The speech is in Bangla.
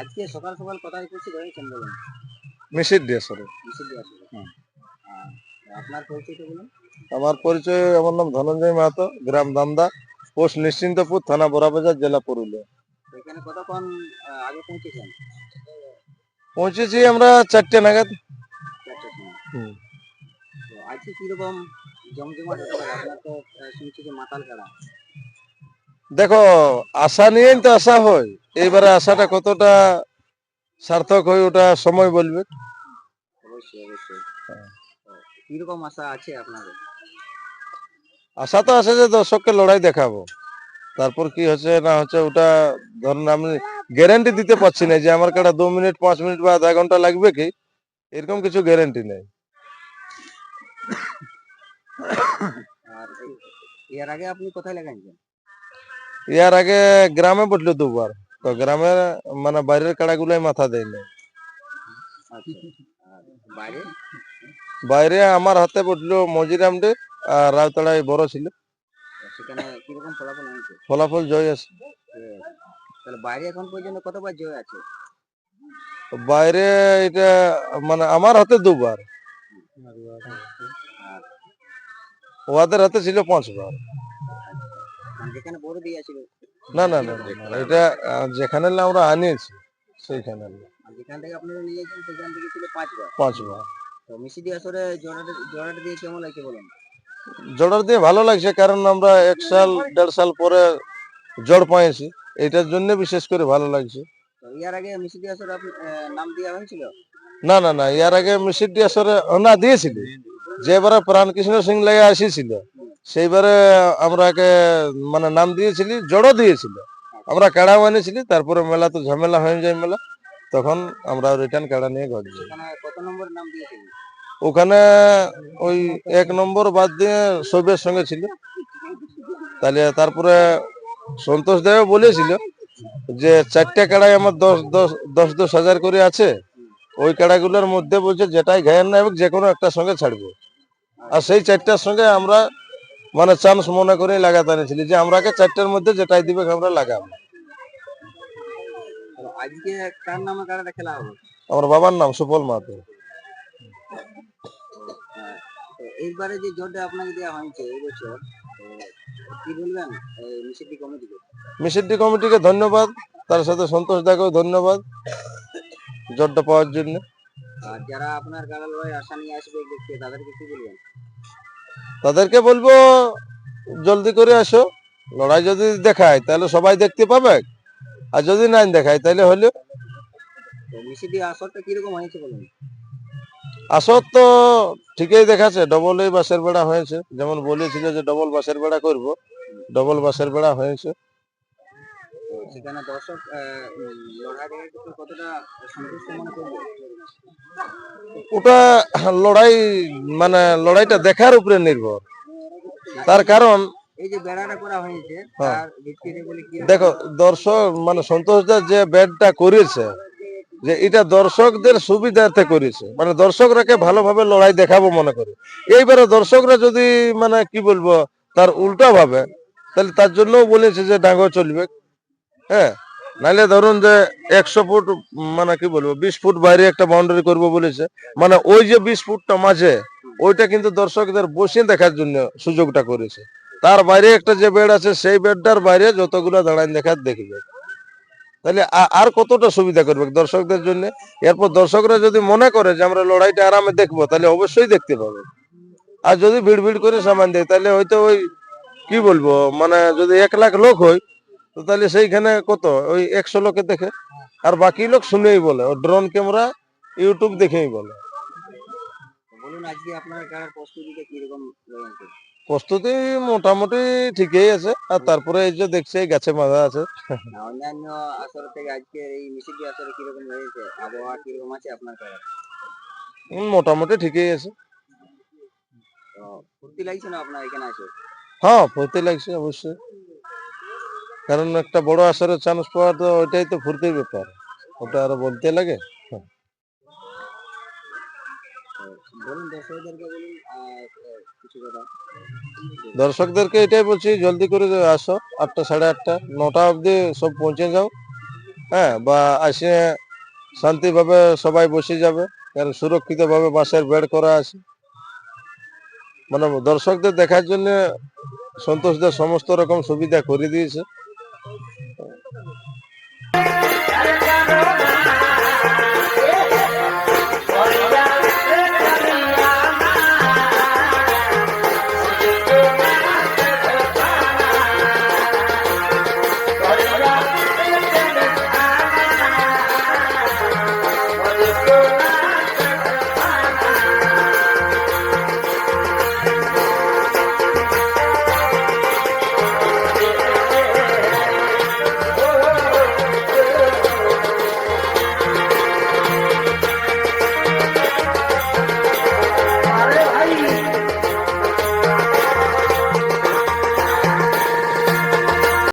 আজকে সকাল সকাল কোথায় উপস্থিত হয়েছেন বলুন। মিশির দিয়ে সরে বিশুদ্ধি আসলে। হুম। আপনার পরিচয়টা বলুন। আমার পরিচয় আমার নাম ধনঞ্জয় মাহাতো গ্রাম দামদা পোস্ট নিশ্চিন্তপুর থানা বড়াবাজার জেলা পুরুলিয়া। এখানে কতক্ষণ আগে পৌঁছেছেন? পৌঁছেছি আমরা চারটে নাগাদ। চারটার হুম। তো আজকে কীরকম জমজমাট হতে আপনার তো আহ, শুনছি যে মাতাল কাড়া দেখো আশা নিয়েই তো আশা হয়। এইবারে আশাটা কতটা সার্থক হয় ওটা সময় বলবে? কীরকম আশা আছে আপনাদের? আশা তো আছে যে দর্শককে লড়াই দেখাবো। তারপর কি হচ্ছে না হচ্ছে ওটা ধরুন আমি গ্যারেন্টি দিতে পারছি না যে আমার কাটা দু মিনিট পাঁচ মিনিট বা আধা ঘণ্টা লাগবে কি? এরকম কিছু গ্যারেন্টি নেই। এর আগে আপনি কোথায় লাগাইছেন? ইয়ার আগে গ্রামে বসল দুবার। তো গ্রামের মানে বাইরের কাড়াগুলাই মাথা দেয় না। আচ্ছা বাইরে বাইরে আমার হাতে বসল মজিরামডে আর রাউতাড়াই বড় ছিল। ফলাফল ফলাফল জয় আছে। তাহলে বাইরে এখন পর্যন্ত কতবার জয় আছে? বাইরে এটা মানে আমার হাতে দুবার। আর ওদের হাতে ছিল পাঁচবার। মানে যেখানে বড় দিয়েছিল না না না এটা যেখানে আমরা আনিয়েছি সেইখানে যেখান থেকে আপনারা নিয়েছেন সেখান থেকে ছিল পাঁচবার পাঁচবার তো মিসিডি আসরে জোড়াটা জোড়াটা দিয়ে কেমন লাগছে বলেন? জোড়ার দিয়ে ভালো লাগছে কারণ আমরা এক সাল দেড় সাল পরে জড় পাইছি এটার জন্য বিশেষ করে ভালো লাগছে। ইয়ার আগে আসরে নাম দেওয়া হয়েছিল? না না না ইয়ার আগে মিশির ডিয়াসরে না দিয়েছিল। যেবারে প্রাণকৃষ্ণ সিং লেগে আসিছিল সেইবারে আমরাকে মানে নাম দিয়েছিলি জড়ো দিয়েছিল। আমরা কেড়া আনিয়েছিলি তারপরে মেলা তো ঝামেলা হয়ে যায় মেলা। তখন আমরা রিটার্ন কেড়া নিয়ে ঘর যাই। ওখানে ওই এক নম্বর বাদ দিয়ে সবের সঙ্গে ছিল। তাহলে তারপরে সন্তোষ দেব বলেছিল যে চারটে কেড়াই আমার দশ দশ দশ দশ হাজার করে আছে। ওই কেড়াগুলোর মধ্যে বলছে যেটাই ঘায়ের না এবং যে কোনো একটা সঙ্গে ছাড়বো। আর সেই চারটার সঙ্গে আমরা মানে চান্স মনে করে লাগাতে আনিয়েছিলি যে আমরাকে চারটার মধ্যে যেটাই দিবে আমরা লাগাবো। আজকে কার নামে কারাটা খেলা হবে? আমার বাবার নাম সুপল মাহাতো। এইবারে যে জোরটা আপনাকে দেওয়া হয়েছে এই বছর কি বলবেন? এই মিসিডি কমিটিকে? কমিটিকে ধন্যবাদ তার সাথে সন্তোষ দাকেও ধন্যবাদ জটটা পাওয়ার জন্য। আর যারা আপনার গাড়া লড়াই আশা নিয়ে আসবে দেখতে তাদেরকে কি বলবেন? তাদেরকে বলব জলদি করে আসো। লড়াই যদি দেখায় তাহলে সবাই দেখতে পাবে। আর যদি নাই দেখায় তাহলে হলো আসর তো ঠিকই দেখাচ্ছে ডবল এই বাসের বেড়া হয়েছে। যেমন বলেছিল যে ডবল বাসের বেড়া করব। ডবল বাসের বেড়া হয়েছে। সেখানে দর্শক আহ, লড়াই দেখে কিন্তু কতটা সন্তুষ্ট মনে করবে? ওটা লড়াই মানে লড়াইটা দেখার উপরে নির্ভর। তার কারণ হ্যাঁ। দেখো দর্শক মানে সন্তোষ দাস যে ব্যাটটা করেছে যে এটা দর্শকদের সুবিধার্থে করেছে মানে দর্শকরাকে ভালোভাবে লড়াই দেখাবো মনে করে। এইবারে দর্শকরা যদি মানে কি বলব তার উল্টা ভাবে তাহলে তার জন্য বলেছে যে ডাঙ্গো চলবে। হ্যাঁ নাইলে ধরুন যে একশো ফুট মানে কি বলব, বিশ ফুট বাইরে একটা বাউন্ডারি করব বলেছে। মানে ওই যে বিশ ফুটটা মাঝে, ওইটা কিন্তু দর্শকদের বসে দেখার জন্য সুযোগটা করেছে। তার বাইরে একটা যে বেড আছে, সেই বেডটার বাইরে যতগুলো দাঁড়ান দেখার দেখবে। তাহলে আর কতটা সুবিধা করবে দর্শকদের জন্য? এরপর দর্শকরা যদি মনে করে যে আমরা লড়াইটা আরামে দেখব, তাহলে অবশ্যই দেখতে পাবে। আর যদি ভিড় ভিড় করে সামান দেয়, তাহলে হয়তো ওই, কি বলব মানে যদি এক লাখ লোক হয় তো তাহলে সেইখানে কত? ওই একশো লোকে দেখে? আর বাকি লোক শুনেই বলে ও ড্রোন ক্যামেরা ইউটিউব দেখেই বলে। প্রস্তুতি মোটামুটি ঠিকই আছে। আর তারপরে এই যে দেখছে গাছে বাঁধা আছে। অন্যান্য আসর থেকে আজকে এই মিসিডি আসরে কীরকম রয়েছে? আবহাওয়া কীরকম আছে আপনার মোটামুটি ঠিকই আছে। ফুর্তি লাগছে না আপনার এখানে আছে হ্যাঁ ফুর্তি লাগছে অবশ্যই। কারণ একটা বড় আসরে চান্স পাওয়া তো ওইটাই তো ফুর্তির ব্যাপার। ওটা আরও বলতে লাগে? তো দর্শকদেরকে এটাই বলছি জলদি করে আসো আটটা সাড়ে আটটা নটা অবধি সব পৌঁছে যাও হ্যাঁ বা আসে শান্তিভাবে সবাই বসে যাবে কারণ সুরক্ষিত ভাবে বাসের বেড করা আছে। মানে দর্শকদের দেখার জন্য সন্তোষদের সমস্ত রকম সুবিধা করে দিয়েছে। Thank you.